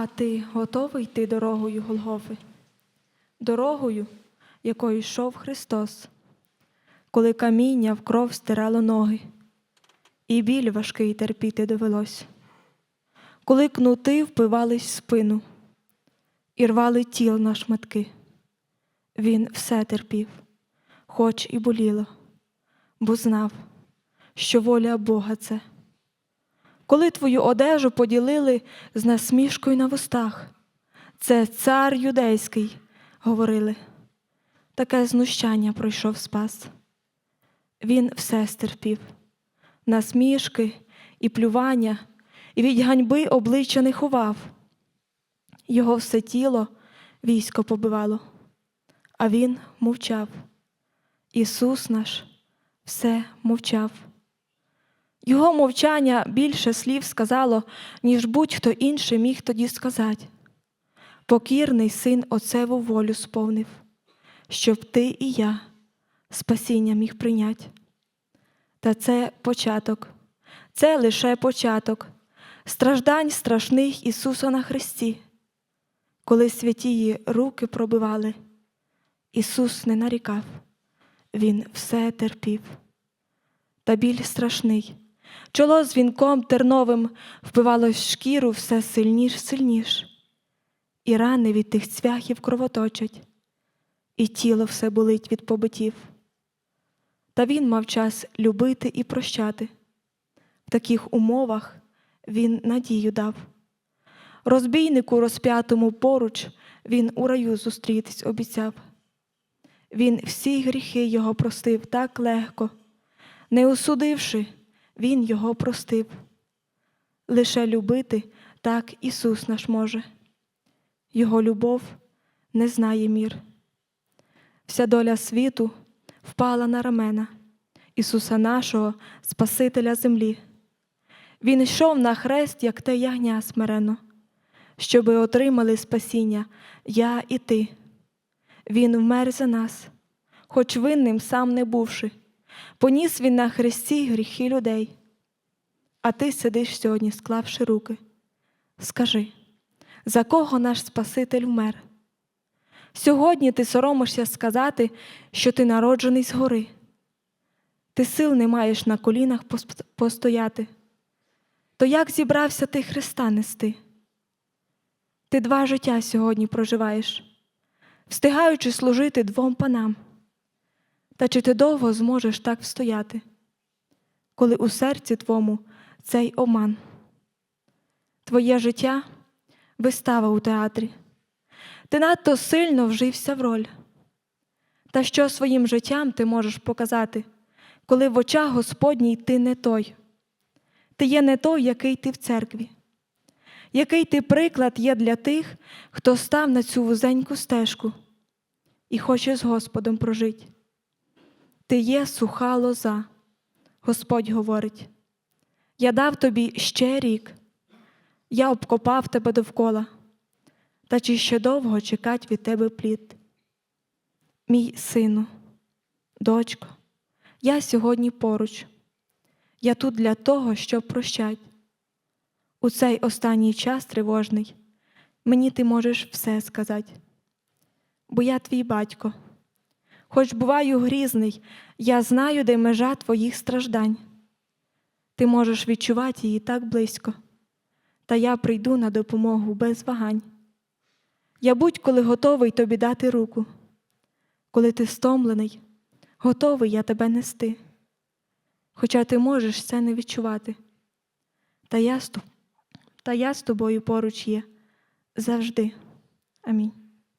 А ти готовий йти дорогою Голгофи? Дорогою, якою йшов Христос, коли каміння в кров стирало ноги, і біль важкий терпіти довелось, коли кнути впивались в спину і рвали тіл на шматки. Він все терпів, хоч і боліло, бо знав, що воля Бога це. Коли твою одежу поділили з насмішкою на вустах, це цар юдейський, говорили. Таке знущання пройшов спас. Він все стерпів, насмішки і плювання, і від ганьби обличчя не ховав. Його все тіло військо побивало, а він мовчав. Ісус наш все мовчав. Його мовчання більше слів сказало, ніж будь-хто інший міг тоді сказати. Покірний син Отцеву волю сповнив, щоб ти і я спасіння міг прийняти. Та це початок, це лише початок страждань страшних Ісуса на Христі. Коли святії руки пробивали, Ісус не нарікав, Він все терпів. Та біль страшний. Чоло з вінком терновим впивалось в шкіру все сильніш, сильніш, і рани від тих цвяхів кровоточать, і тіло все болить від побитів. Та він мав час любити і прощати. В таких умовах він надію дав. Розбійнику розп'ятому поруч він у раю зустрітись обіцяв. Він всі гріхи його простив так легко, не осудивши, він його простив. Лише любити так Ісус наш може. Його любов не знає мір. Вся доля світу впала на рамена Ісуса нашого, Спасителя землі. Він йшов на хрест, як те ягня смирено, щоби отримали спасіння я і ти. Він вмер за нас, хоч винним сам не бувши, поніс він на хресті гріхи людей. А ти сидиш сьогодні, склавши руки. Скажи, за кого наш Спаситель вмер? Сьогодні ти соромишся сказати, що ти народжений згори. Ти сил не маєш на колінах постояти. То як зібрався ти Христа нести? Ти два життя сьогодні проживаєш, встигаючи служити двом панам. Та чи ти довго зможеш так встояти, коли у серці твому цей оман? Твоє життя вистава у театрі. Ти надто сильно вжився в роль. Та що своїм життям ти можеш показати, коли в очах Господній ти не той? Ти є не той, який ти в церкві, який ти приклад є для тих, хто став на цю вузеньку стежку і хоче з Господом прожити. Ти є суха лоза, Господь говорить. Я дав тобі ще рік, я обкопав тебе довкола, та чи ще довго чекать від тебе плід? Мій сину, дочко, я сьогодні поруч. Я тут для того, щоб прощать. У цей останній час тривожний мені ти можеш все сказати. Бо я твій батько. Хоч буваю грізний, я знаю, де межа твоїх страждань. Ти можеш відчувати її так близько, та я прийду на допомогу без вагань. Я будь-коли готовий тобі дати руку, коли ти стомлений, готовий я тебе нести. Хоча ти можеш це не відчувати. Та я та я з тобою поруч є завжди. Амінь.